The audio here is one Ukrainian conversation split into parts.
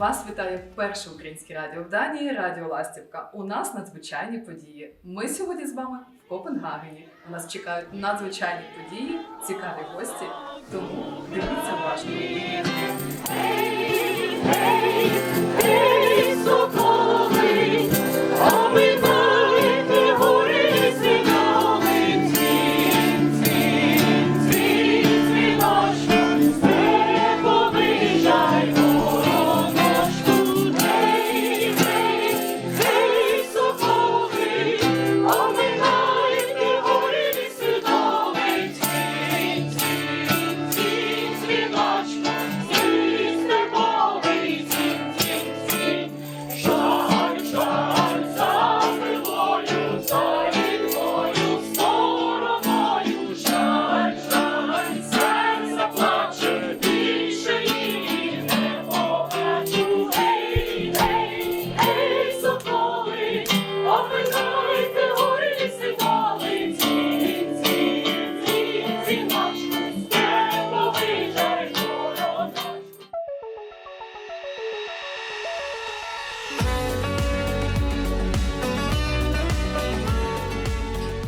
Вас вітає перше українське радіо в Данії Радіо Ластівка. У нас надзвичайні події. Ми сьогодні з вами в Копенгагені. У нас чекають надзвичайні події, цікаві гості. Тому дивіться уважно.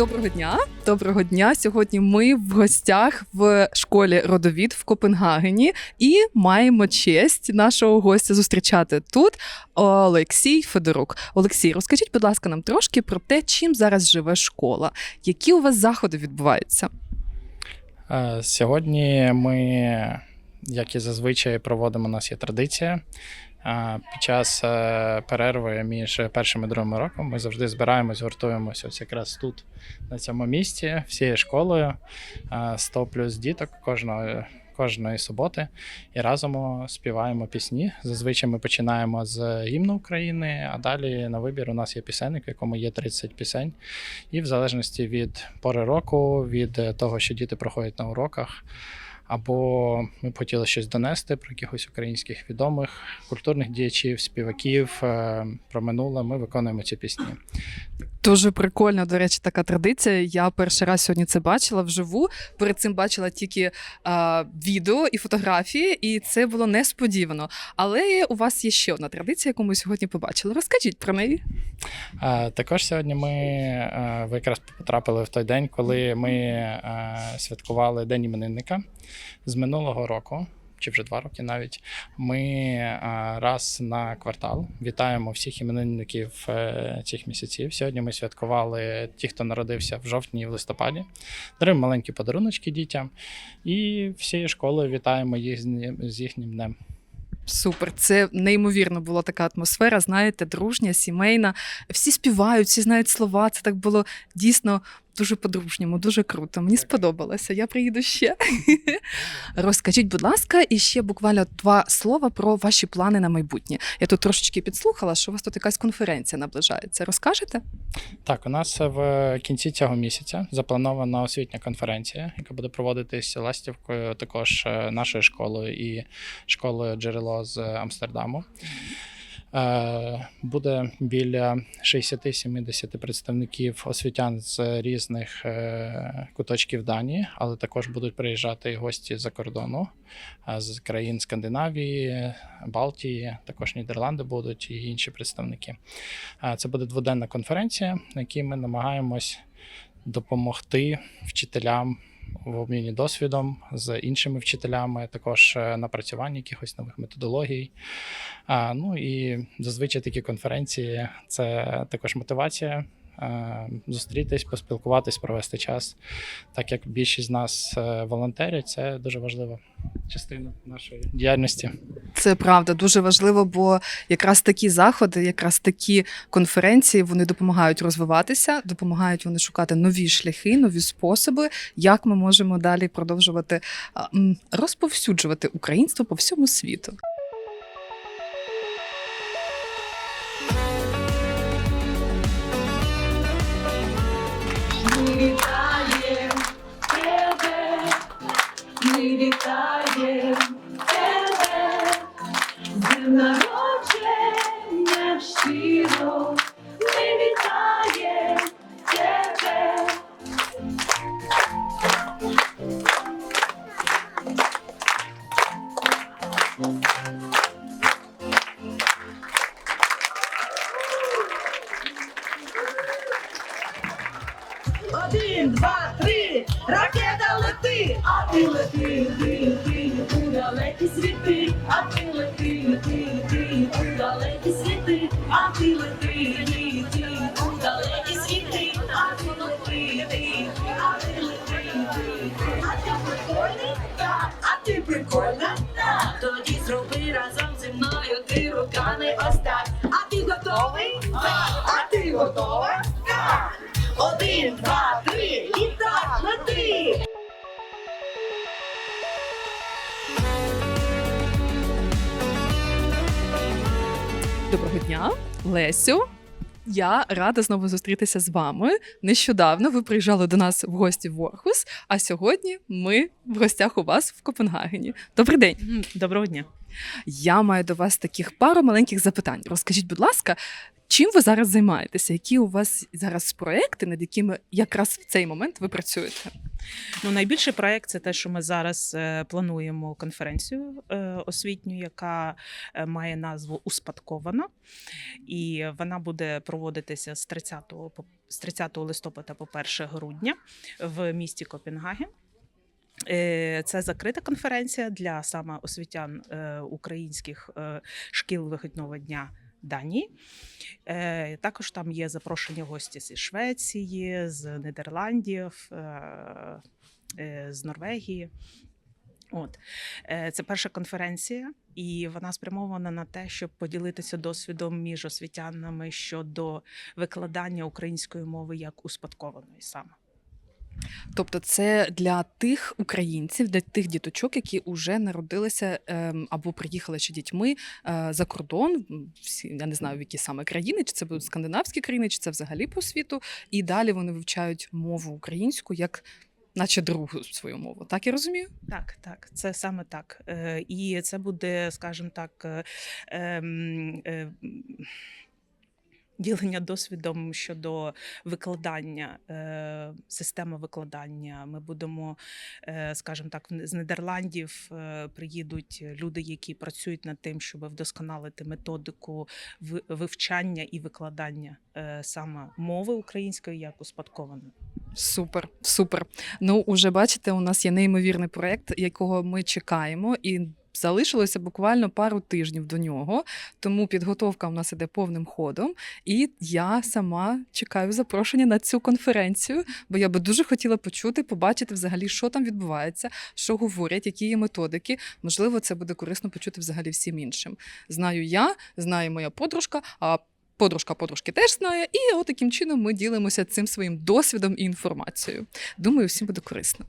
Доброго дня! Доброго дня! Сьогодні ми в гостях в школі Родовід в Копенгагені і маємо честь нашого гостя зустрічати тут. Олексій Федорук. Олексій, розкажіть, будь ласка, нам трошки про те, чим зараз живе школа. Які у вас заходи відбуваються? Е, Сьогодні ми, як і зазвичай, проводимо у нас є традиція. Під час е, перерви між першим і другим роком ми завжди збираємось, гуртуємося ось якраз тут, на цьому місці, всією школою, е, 100 плюс діток кожного. Кожної суботи і разом співаємо пісні. Зазвичай ми починаємо з гімну України, а далі на вибір у нас є пісенник, в якому є 30 пісень. І в залежності від пори року, від того, що діти проходять на уроках, або ми б хотіли щось донести про якихось українських відомих культурних діячів, співаків е, про минуле. Ми виконуємо ці пісні. Дуже прикольно, до речі, така традиція. Я перший раз сьогодні це бачила вживу. Перед цим бачила тільки а, відео і фотографії, і це було несподівано. Але у вас є ще одна традиція, яку ми сьогодні побачили. Розкажіть про неї. Е, Також сьогодні ми е, ви якраз потрапили в той день, коли ми е, святкували День іменинника з минулого року. Чи вже два роки навіть ми е, раз на квартал вітаємо всіх іменинників е, цих місяців. Сьогодні ми святкували ті, хто народився в жовтні і в листопаді, даруємо маленькі подаруночки дітям і всією школою вітаємо їх з їхнім днем. Супер, це неймовірно була така атмосфера, знаєте, дружня, сімейна. Всі співають, всі знають слова. Це так було дійсно дуже по-дружньому, дуже круто. Мені сподобалося. Я приїду ще. Розкажіть, будь ласка, і ще буквально два слова про ваші плани на майбутнє. Я тут трошечки підслухала, що у вас тут якась конференція наближається. Розкажете? Так, у нас в кінці цього місяця запланована освітня конференція, яка буде проводитись ластівкою, також е, нашою школою і школою джерело з Амстердаму. Е, Буде біля 60-70 представників освітян з різних е, куточків Данії, але також будуть приїжджати гості з-за кордону, е, з країн Скандинавії, Балтії, також Нідерланди будуть і інші представники. Це буде дводенна конференція, на якій ми намагаємось допомогти вчителям в обміні досвідом з іншими вчителями, також е, напрацювання якихось нових методологій. Ну і зазвичай такі конференції це також мотивація. Е, Зустрітись, поспілкуватись, провести час. Так як більшість з нас е, волонтерять, це дуже важлива частина нашої діяльності. Це правда дуже важливо, бо якраз такі заходи, якраз такі конференції вони допомагають розвиватися, допомагають вони шукати нові шляхи, нові способи, як ми можемо далі продовжувати розповсюджувати українство по всьому світу. А ти лети, лети, лети, у далекі світи, а ти лети, лети, лети, у далекі світи, а ти лети, лети, лети, у далекі світи, а ти лети, лети, а ти лети, лети, а ти прикольний, так, а ти прикольна, так, тоді зроби разом зі мною ти руками ось так, а ти готовий, а ти готова. Один, два, три, і так лети! Доброго дня, Лесю. Я рада знову зустрітися з вами. Нещодавно ви приїжджали до нас в гості в Орхус, а сьогодні ми в гостях у вас в Копенгагені. Добрий день. Доброго дня. Я маю до вас таких пару маленьких запитань. Розкажіть, будь ласка, чим ви зараз займаєтеся? Які у вас зараз проекти, над якими якраз в цей момент ви працюєте? Ну, найбільший проект це те, що ми зараз е, плануємо конференцію е, освітню, яка е, має назву Успадкована, і вона буде проводитися з 30, по- з 30 листопада по 1 грудня в місті Копенгаген. Це закрита конференція для саме освітян українських шкіл вихідного дня Данії. Е, Також там є запрошені гості зі Швеції, з Нідерландів, е, е, з Норвегії. От Е, це перша конференція, і вона спрямована на те, щоб поділитися досвідом між освітянами щодо викладання української мови як успадкованої саме. Тобто, це для тих українців, для тих діточок, які вже народилися ем, або приїхали ще дітьми е, за кордон, я не знаю в які саме країни, чи це будуть скандинавські країни, чи це взагалі по світу. І далі вони вивчають мову українську як, наче другу свою мову. Так я розумію? Так, так, це саме так. Е, І це буде, скажімо так, е, ем, ділення досвідом щодо викладання, е, системи викладання. Ми будемо, е, скажімо так, з Нідерландів е, приїдуть люди, які працюють над тим, щоб вдосконалити методику вивчання і викладання саме мови української як успадкованої. Супер, супер. Ну, уже бачите, у нас є неймовірний проєкт, якого ми чекаємо, і залишилося буквально пару тижнів до нього. Тому підготовка у нас іде повним ходом. І я сама чекаю запрошення на цю конференцію, бо я би дуже хотіла почути, побачити взагалі, що там відбувається, що говорять, які є методики. Можливо, це буде корисно почути взагалі всім іншим. Знаю я, знає моя подружка. а Подружка подружки теж знає, і от таким чином ми ділимося цим своїм досвідом і інформацією. Думаю, всім буде корисно.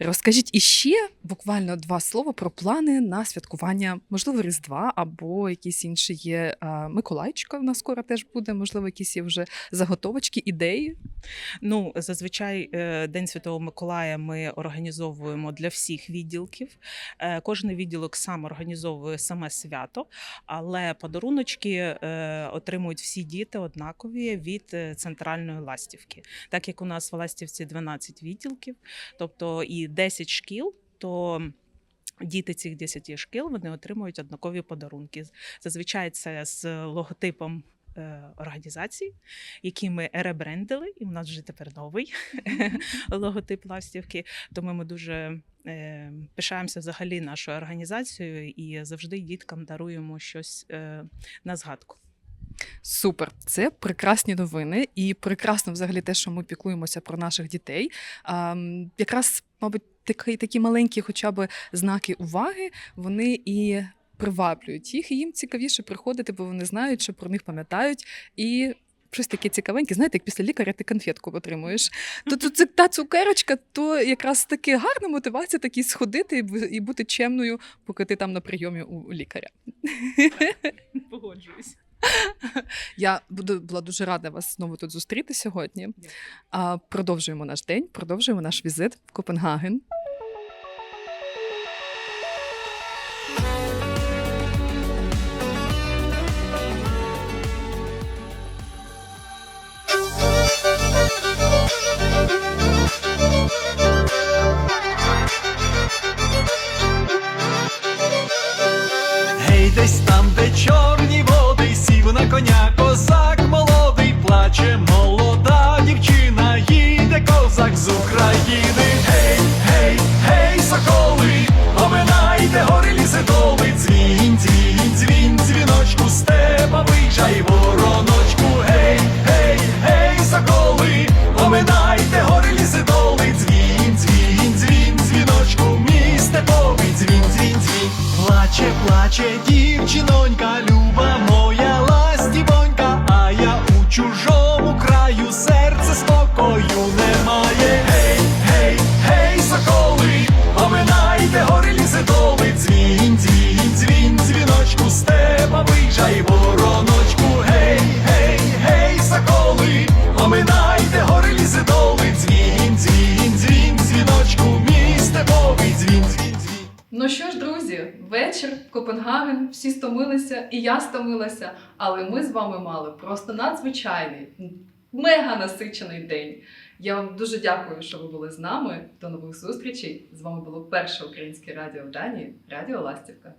Розкажіть іще буквально два слова про плани на святкування, можливо, Різдва або якісь інші є. Миколайчика в нас скоро теж буде, можливо, якісь є вже заготовочки, ідеї. Ну, зазвичай е, День Святого Миколая ми організовуємо для всіх відділків. Е, Кожен відділок сам організовує саме свято, але подаруночки е, отримують всі діти однакові від центральної ластівки. Так як у нас в Ластівці 12 відділків, тобто і 10 шкіл, то Діти цих 10 шкіл вони отримують однакові подарунки. Зазвичай це з логотипом е, організації, які ми ребрендили, і у нас вже тепер новий логотип ластівки. Тому ми дуже е, пишаємося взагалі нашою організацією і завжди діткам даруємо щось е, на згадку. Супер, це прекрасні новини, і прекрасно взагалі те, що ми піклуємося про наших дітей. А, якраз, мабуть, такі, такі маленькі, хоча б знаки уваги, вони і приваблюють їх, і їм цікавіше приходити, бо вони знають, що про них пам'ятають і. Щось таке цікавеньке, знаєте, як після лікаря ти конфетку отримуєш. То, це та цукерочка, то якраз таки гарна мотивація такі сходити і бути чемною, поки ти там на прийомі у лікаря. Погоджуюсь. Я буду була дуже рада вас знову тут зустріти сьогодні. А продовжуємо наш день, продовжуємо наш візит в Копенгаген. Десь там, де на коня козак молодий, плаче молода дівчина, їде козак з України. Гей, гей, гей, соколи, оминайте гори ліси доли, дзвін, дзвін, дзвін, дзвіночку степа вичай вороночку. Гей, гей, гей, соколи, оминайте гори ліси доли, дзвін, дзвін, дзвін, дзвіночку, мій степовий дзвін, дзвін, дзвін. Плаче, плаче дівчинонька, люба я і я стомилася, але ми з вами мали просто надзвичайний, мега насичений день. Я вам дуже дякую, що ви були з нами. До нових зустрічей. З вами було перше українське радіо в Данії Радіо Ластівка.